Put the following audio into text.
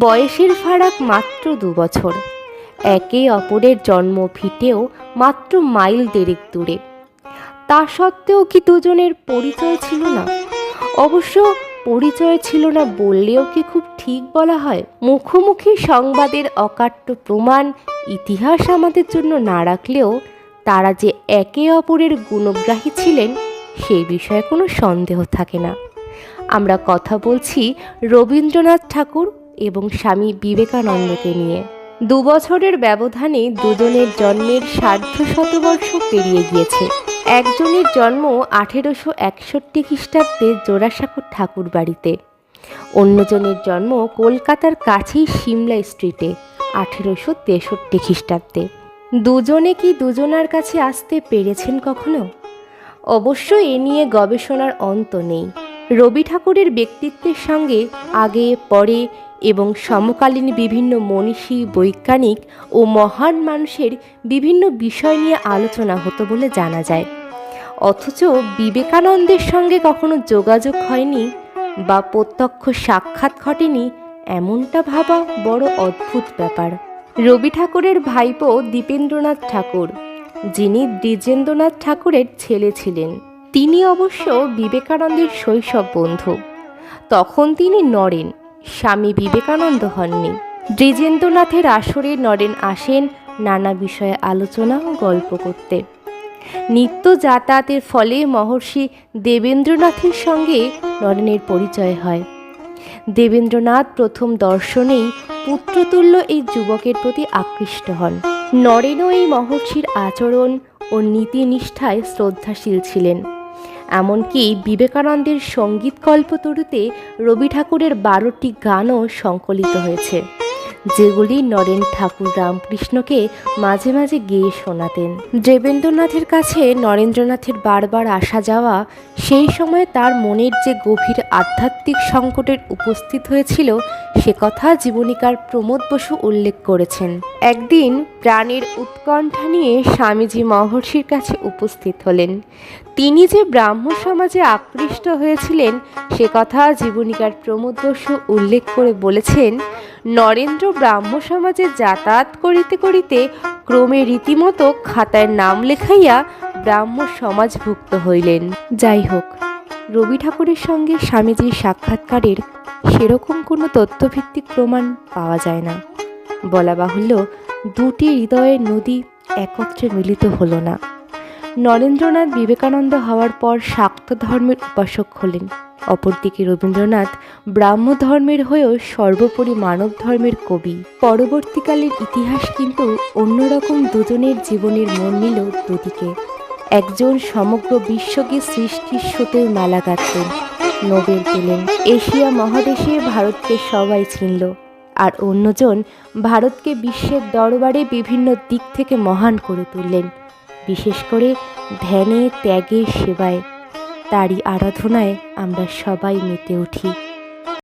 বয়সের ফারাক মাত্র দু বছর একে অপরের জন্ম ভিটেও মাত্র মাইল দেড়েক দূরে। তা সত্ত্বেও কি দুজনের পরিচয় ছিল না? অবশ্য পরিচয় ছিল না বললেও কি খুব ঠিক বলা হয়? মুখোমুখি সংবাদের অকাট্য প্রমাণ ইতিহাস আমাদের জন্য না রাখলেও তারা যে একে অপরের গুণগ্রাহী ছিলেন সেই বিষয়ে কোনো সন্দেহ থাকে না। আমরা কথা বলছি রবীন্দ্রনাথ ঠাকুর এবং স্বামী বিবেকানন্দকে নিয়ে। দু বছরের ব্যবধানে দুজনের জন্মের সার্ধ শতবর্ষ পেরিয়ে গিয়েছে। একজনের জন্ম আঠেরোশো একষট্টি খ্রিস্টাব্দে জোড়াসাঁকোর ঠাকুর বাড়িতে অন্যজনের জন্ম কলকাতার কাছেই সিমলা স্ট্রিটে, আঠেরোশো তেষট্টি খ্রিস্টাব্দে। দুজনে কি দুজনার কাছে আসতে পেরেছেন কখনো? অবশ্য এ নিয়ে গবেষণার অন্ত নেই। রবি ঠাকুরের ব্যক্তিত্বের সঙ্গে আগে, পরে এবং সমকালীন বিভিন্ন মনীষী, বৈজ্ঞানিক ও মহান মানুষের বিভিন্ন বিষয় নিয়ে আলোচনা হতো বলে জানা যায়। অথচ বিবেকানন্দের সঙ্গে কখনো যোগাযোগ হয়নি বা প্রত্যক্ষ সাক্ষাৎ ঘটেনি এমনটা ভাবা বড় অদ্ভুত ব্যাপার। রবি ঠাকুরের ভাইপো দীপেন্দ্রনাথ ঠাকুর, যিনি দ্বিজেন্দ্রনাথ ঠাকুরের ছেলে ছিলেন, তিনি অবশ্য বিবেকানন্দের শৈশব বন্ধু। তখন তিনি নরেন স্বামী বিবেকানন্দ হননি। দ্বিজেন্দ্রনাথের আসরে নরেন আসেন নানা বিষয়ে আলোচনা ও গল্প করতে। নিত্য যাতায়াতের ফলে মহর্ষি দেবেন্দ্রনাথের সঙ্গে নরেনের পরিচয় হয়। দেবেন্দ্রনাথ প্রথম দর্শনেই পুত্রতুল্য এই যুবকের প্রতি আকৃষ্ট হন। নরেনও এই মহর্ষির আচরণ ও নীতিনিষ্ঠায় শ্রদ্ধাশীল ছিলেন। এমনকি বিবেকানন্দের সংগীত কল্পতরুতে রবি ঠাকুরের বারোটি গানও সংকলিত হয়েছে। যেগুলি নরেন ঠাকুর রামকৃষ্ণকে মাঝে মাঝে গেয়ে শোনাতেন। দেবেন্দ্রনাথের কাছে নরেন্দ্রনাথের বারবার আসা যাওয়া সেই সময়ে তার মনের যে গভীর আধ্যাত্মিক সংকটের উপস্থিত হয়েছিল সে কথা জীবনীকার প্রমোদ বসু উল্লেখ করেছেন। একদিন প্রাণের উৎকণ্ঠা নিয়ে স্বামীজি মহর্ষির কাছে উপস্থিত হলেন। তিনি যে ব্রাহ্ম সমাজে আকৃষ্ট হয়েছিলেন, সে কথা জীবনীকার প্রমোদ বসু উল্লেখ করে বলেছেন, নরেন্দ্র ব্রাহ্ম সমাজে যাতায়াত করিতে করিতে ক্রমে রীতিমতো খাতায় নাম লেখাইয়া ব্রাহ্ম সমাজভুক্ত হইলেন। যাই হোক, রবি ঠাকুরের সঙ্গে স্বামীজির সাক্ষাৎকারের সেরকম কোনো তথ্যভিত্তিক প্রমাণ পাওয়া যায় না। বলা বাহুল্য, দুটি হৃদয়ের নদী একত্রে মিলিত হলো না। নরেন্দ্রনাথ বিবেকানন্দ হওয়ার পর শাক্ত ধর্মের উপাসক হলেন। অপরদিকে রবীন্দ্রনাথ ব্রাহ্ম ধর্মের হয়েও সর্বোপরি মানব ধর্মের কবি। পরবর্তীকালের ইতিহাস কিন্তু অন্যরকম দুজনের জীবনের মন নিল দুদিকে। একজন সমগ্র বিশ্বকে সৃষ্টির স্রোতের মালা গাঁথতেন। নোবেল পেলেন। এশিয়া মহাদেশে ভারতকে সবাই চিনল। আর অন্যজন ভারতকে বিশ্বের দরবারে বিভিন্ন দিক থেকে মহান করে তুললেন। বিশেষ করে ধ্যানে, ত্যাগে, সেবায়। তারই আরাধনায় আমরা সবাই মেতে উঠি।